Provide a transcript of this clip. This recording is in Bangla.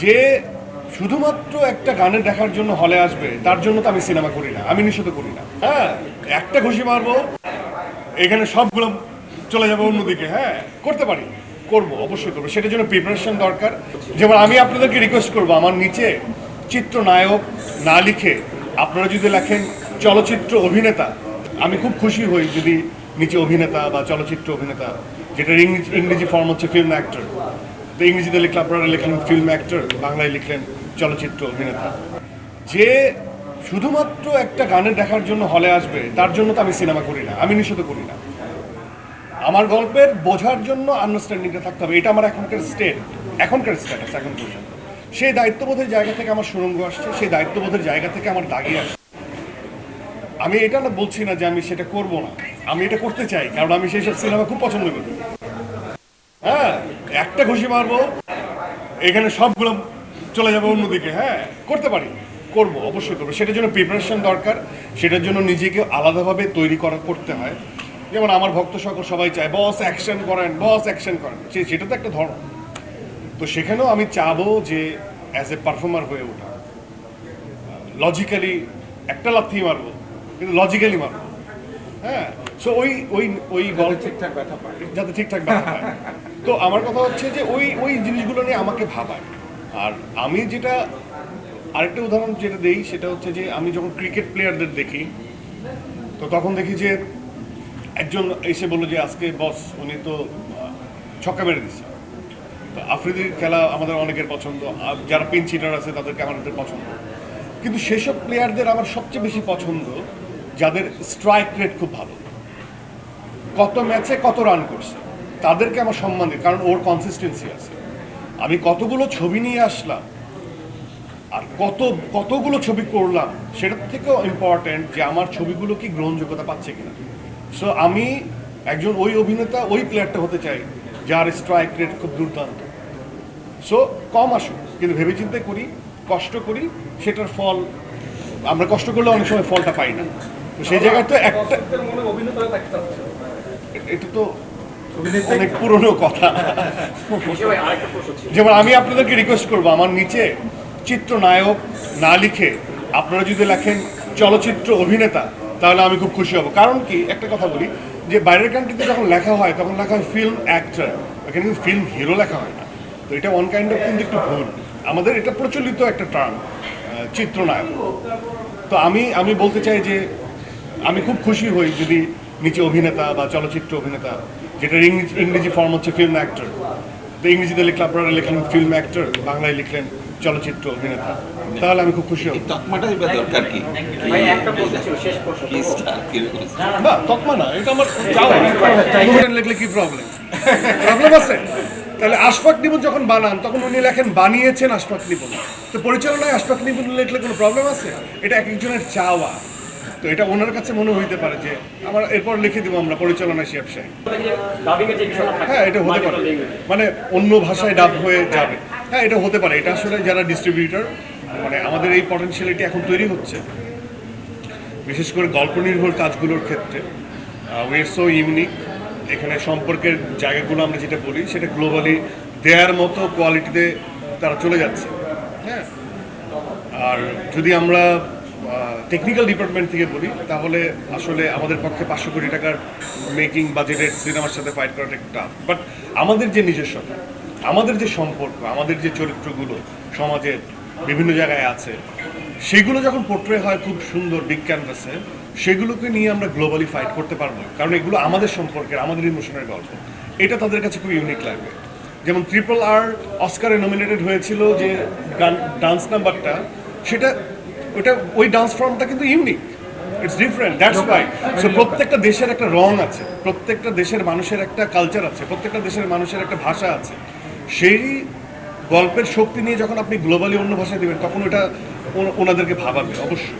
যে শুধুমাত্র একটা গানের দেখার জন্য হলে আসবে, তার জন্য তো আমি সিনেমা করি না, আমি নিষেধ করি না। হ্যাঁ একটা ঘুষি মারবো, এখানে সবগুলো চলে যাবে অন্যদিকে হ্যাঁ করতে পারি, করব, অবশ্যই করব, সেটার জন্য প্রিপারেশন দরকার। যেমন আমি আপনাদেরকে রিকোয়েস্ট করব, আমার নিচে চিত্রনায়ক না লিখে আপনারা যদি লেখেন চলচ্চিত্র অভিনেতা, আমি খুব খুশি হই যদি নিচে অভিনেতা বা চলচ্চিত্র অভিনেতা যেটার ইংরেজি ফর্ম হচ্ছে ফিল্ম অ্যাক্টর ইংরেজিতে লিখলে আপনারা লিখলেন ফিল্ম অ্যাক্টর বাংলায় লিখলেন চলচ্চিত্র অভিনেতা। যে শুধুমাত্র একটা গানের দেখার জন্য হলে আসবে, তার জন্য তো আমি সিনেমা করি না, আমি নিষেধ করি না। আমার গল্পের বোঝার জন্য আন্ডারস্ট্যান্ডিংটা থাকতে হবে, এটা আমার এখনকার স্টেট এখনকার স্ট্যাটাস এখন পর্যন্ত। সেই দায়িত্ববোধের জায়গা থেকে আমার সুরঙ্গ আসছে, সেই দায়িত্ববোধের জায়গা থেকে আমার দাগি আসছে। আমি এটা না বলছি না যে আমি সেটা করব না, আমি এটা করতে চাই, কারণ আমি সেই সব সিনেমা খুব পছন্দ করি। হ্যাঁ? একটা ঘুষি মারবো এখানে সবগুলো চলে যাবে অন্যদিকে হ্যাঁ করতে পারি করব অবশ্যই করব। সেটার জন্য প্রিপারেশন দরকার সেটার জন্য নিজেকে আলাদাভাবে তৈরি করা করতে হয়। যেমন আমার ভক্ত সকল সবাই চায় বস অ্যাকশন করেন বস অ্যাকশন করেন। সে- সেটা তো একটা ধরন তো সেখানেও আমি চাবো যে অ্যাজ এ পারফর্মার হয়ে ওঠা। লজিক্যালি একটা লাথি মারবো কিন্তু লজিক্যালি মারবো। হ্যাঁ সো ওই ওই ওই গল্প ঠিকঠাক ব্যথা পায়। যাতে ঠিকঠাক ব্যথা পায়। তো আমার কথা হচ্ছে যে ওই ওই জিনিসগুলো নিয়ে আমাকে ভাবায় আর আমি যেটা, আরেকটা উদাহরণ যেটা দেই, সেটা হচ্ছে যে আমি যখন ক্রিকেট প্লেয়ারদের দেখি, তো তখন দেখি যে একজন এসে বলল যে, আজকে বস উনি তো ছক্কা মেরে দিচ্ছে তো আফ্রিদির খেলা আমাদের অনেকের পছন্দ। আর যারা পিন চিটার আছে, তাদেরকে আমাদের পছন্দ। কিন্তু সেসব প্লেয়ারদের আমার সবচেয়ে বেশি পছন্দ, যাদের স্ট্রাইক রেট খুব ভালো। কত ম্যাচে কত রান করছে। তাদেরকে আমার সম্মান দিই কারণ ওর কনসিস্টেন্সি আছে। আমি কতগুলো ছবি নিয়ে আসলাম আর কত কতগুলো ছবি করলাম সেটার থেকেও ইম্পর্ট্যান্ট যে আমার ছবিগুলো কি গ্রহণযোগ্যতা পাচ্ছে কিনা। সো আমি একজন ওই অভিনেতা ওই প্লেয়ারটা হতে চাই যার স্ট্রাইক রেট খুব দুর্দান্ত। সো কম আসুক কিন্তু ভেবেচিন্তে করি কষ্ট করি সেটার ফল আমরা কষ্ট করলে অনেক সময় ফলটা পাই না। তো সেই জায়গায় তো একটা। এটা তো অনেক পুরনো কথা। হিসেবে আরেকটা প্রশ্ন ছিল। যেমন আমি আপনাদেরকে রিকোয়েস্ট করব আমার নিচে চিত্রনায়ক না লিখে আপনারা যদি লেখেন চলচ্চিত্র অভিনেতা তাহলে আমি খুব খুশি হব। কারণ কি একটা কথা বলি যে বাইরের কান্ট্রিতে যখন লেখা হয় তখন লেখা হয় ফিল্ম অ্যাক্টর এখানে কিন্তু ফিল্ম হিরো লেখা হয় না। তো এটা ওয়ান কাইন্ড অফ কিন্তু একটু ভুল। আমাদের এটা প্রচলিত একটা টার্ম চিত্রনায়ক। তো আমি আমি বলতে চাই যে আমি খুব খুশি হই যদি নিচে অভিনেতা বা চলচ্চিত্র অভিনেতা যেটার ইংরেজি ইংরেজি ফর্ম হচ্ছে ফিল্ম অ্যাক্টর তো ইংরেজিতে লিখলে আপনারা লিখলেন ফিল্ম অ্যাক্টর বাংলায় লিখলেন চলচ্চিত্র অভিনেতা। তাহলে আমি খুব খুশি হব। তকমাটাই বা দরকার কি? ভাই একটা প্রশ্ন ছিল শেষ প্রশ্ন কি স্টার কীরকম না তকমা না এটা আমার লিখলে কি প্রবলেম প্রবলেম আছে? তাহলে আশফাক নিপুণ যখন বানান তখন উনি লেখেন বানিয়েছেন আশফাক নিপুণ তো পরিচালনায় আশফাক নিপুণ লিখলে কোনো প্রবলেম আছে? এটা এক একজনের চাওয়া। তো এটা ওনার কাছে মনে হইতে পারে যে আমার এরপর লিখে দিব আমরা পরিচালনায় শিয়াব সাহেব। হ্যাঁ এটা হতে পারে। মানে অন্য ভাষায় ডাব হয়ে যাবে। হ্যাঁ এটা হতে পারে। এটা আসলে যারা ডিস্ট্রিবিউটর মানে আমাদের এই পটেনশিয়ালিটি এখন তৈরি হচ্ছে। বিশেষ করে গল্প নির্ভর কাজগুলোর ক্ষেত্রে ওয়ের সো ইউনিক এখানে সম্পর্কের জায়গাগুলো আমরা যেটা বলি, সেটা গ্লোবালি দেয়ার মতো কোয়ালিটিতে তারা চলে যাচ্ছে। হ্যাঁ। আর যদি আমরা টেকনিক্যাল ডিপার্টমেন্ট থেকে বলি, তাহলে আসলে আমাদের পক্ষে পাঁচশো কোটি টাকার মেকিং বাজেটের সিনেমার সাথে ফাইট করাটা একটু টাফ বাট আমাদের যে নিজস্বতা, আমাদের যে সম্পর্ক, আমাদের যে চরিত্রগুলো সমাজের বিভিন্ন জায়গায় আছে, সেগুলো যখন পোর্ট্রে হয় খুব সুন্দর বিগ ক্যানভাসে সেগুলোকে নিয়ে আমরা গ্লোবালি ফাইট করতে পারব। কারণ এগুলো আমাদের সম্পর্কের, আমাদের ইমোশনের গল্প। এটা তাদের কাছে খুব ইউনিক লাগবে। যেমন ট্রিপল আর অস্কারে নমিনেটেড হয়েছিল যে গান ডান্স নাম্বারটা সেটা ওটা ওই ডান্স ফর্মটা কিন্তু unique it's different that's why so প্রত্যেকটা দেশের একটা রং আছে প্রত্যেকটা দেশের মানুষের একটা কালচার আছে প্রত্যেকটা দেশের মানুষের একটা ভাষা আছে। সেই গল্পের শক্তি নিয়ে যখন আপনি গ্লোবালি অন্য ভাষায় দেবেন তখন ওটা ওনাদেরকে ভাবাবে অবশ্যই।